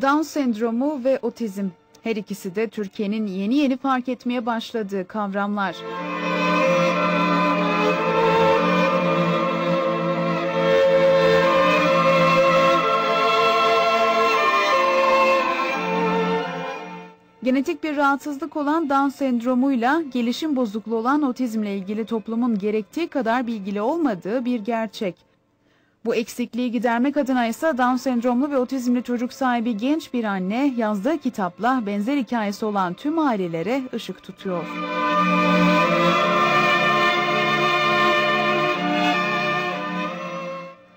Down sendromu ve otizm. Her ikisi de Türkiye'nin yeni yeni fark etmeye başladığı kavramlar. Genetik bir rahatsızlık olan Down sendromuyla gelişim bozukluğu olan otizmle ilgili toplumun gerektiği kadar bilgili olmadığı bir gerçek. Bu eksikliği gidermek adına ise Down sendromlu ve otizmli çocuk sahibi genç bir anne yazdığı kitapla benzer hikayesi olan tüm ailelere ışık tutuyor.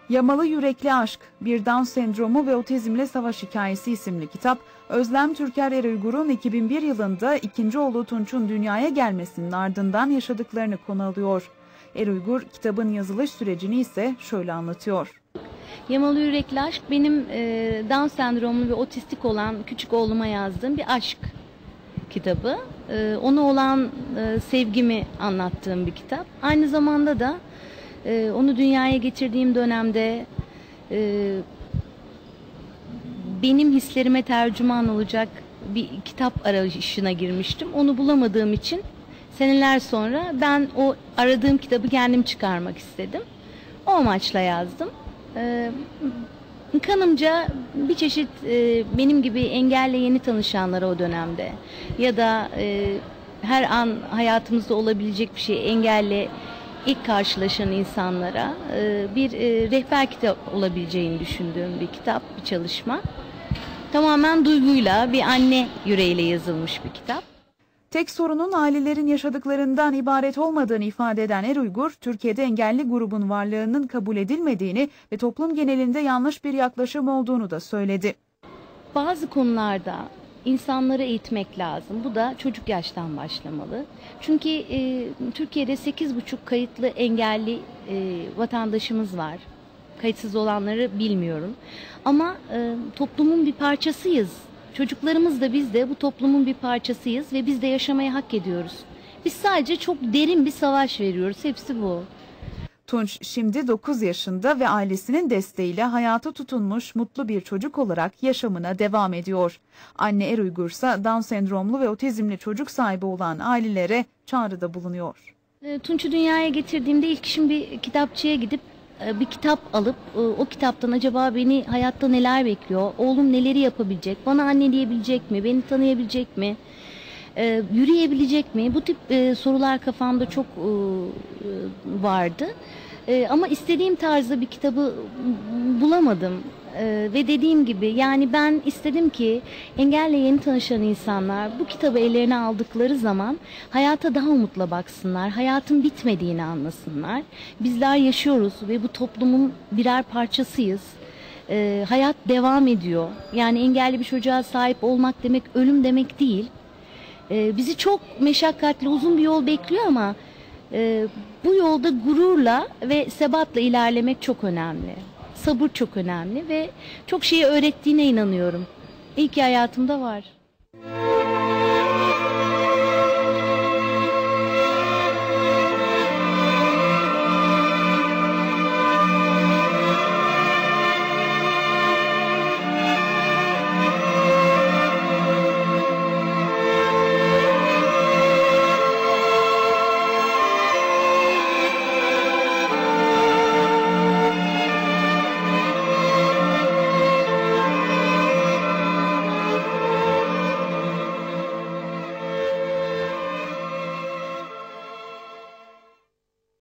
Yamalı Yürekli Aşk, Bir Down Sendromu ve Otizmle Savaş Hikayesi isimli kitap, Özlem Türker Eruygur'un 2001 yılında ikinci oğlu Tunç'un dünyaya gelmesinin ardından yaşadıklarını konu alıyor. Eruygur kitabın yazılış sürecini ise şöyle anlatıyor. Yamalı Yürekli Aşk benim e, Down sendromlu ve otistik olan küçük oğluma yazdığım bir aşk kitabı. E, ona olan e, sevgimi anlattığım bir kitap. Aynı zamanda da e, onu dünyaya getirdiğim dönemde e, benim hislerime tercüman olacak bir kitap arayışına girmiştim. Onu bulamadığım için seneler sonra ben o aradığım kitabı kendim çıkarmak istedim. O amaçla yazdım. Ee, kanımca bir çeşit e, benim gibi engelle yeni tanışanlara o dönemde ya da e, her an hayatımızda olabilecek bir şey engelle ilk karşılaşan insanlara e, bir e, rehber kitap olabileceğini düşündüğüm bir kitap, bir çalışma. Tamamen duyguyla, bir anne yüreğiyle yazılmış bir kitap. Tek sorunun ailelerin yaşadıklarından ibaret olmadığını ifade eden Eruygur, Türkiye'de engelli grubun varlığının kabul edilmediğini ve toplum genelinde yanlış bir yaklaşım olduğunu da söyledi. Bazı konularda insanları eğitmek lazım. Bu da çocuk yaştan başlamalı. Çünkü e, Türkiye'de 8,5 kayıtlı engelli e, vatandaşımız var. Kayıtsız olanları bilmiyorum. Ama e, toplumun bir parçasıyız. Çocuklarımız da biz de bu toplumun bir parçasıyız ve biz de yaşamayı hak ediyoruz. Biz sadece çok derin bir savaş veriyoruz. Hepsi bu. Tunç şimdi 9 yaşında ve ailesinin desteğiyle hayata tutunmuş mutlu bir çocuk olarak yaşamına devam ediyor. Anne Eruygur ise Down sendromlu ve otizmli çocuk sahibi olan ailelere çağrıda bulunuyor. E, Tunç'u dünyaya getirdiğimde ilk işim bir kitapçıya gidip bir kitap alıp e, o kitaptan acaba beni hayatta neler bekliyor, oğlum neleri yapabilecek, bana anne diyebilecek mi, beni tanıyabilecek mi, e, yürüyebilecek mi? Bu tip sorular kafamda çok vardı. Ama istediğim tarzda bir kitabı bulamadım. Ee, ve dediğim gibi yani ben istedim ki engelle yeni tanışan insanlar bu kitabı ellerine aldıkları zaman hayata daha umutla baksınlar. Hayatın bitmediğini anlasınlar. Bizler yaşıyoruz ve bu toplumun birer parçasıyız. Ee, hayat devam ediyor. Yani engelli bir çocuğa sahip olmak demek ölüm demek değil. Ee, bizi çok meşakkatli uzun bir yol bekliyor ama e, bu yolda gururla ve sebatla ilerlemek çok önemli sabır çok önemli ve çok şeyi öğrettiğine inanıyorum. İyi ki hayatımda var.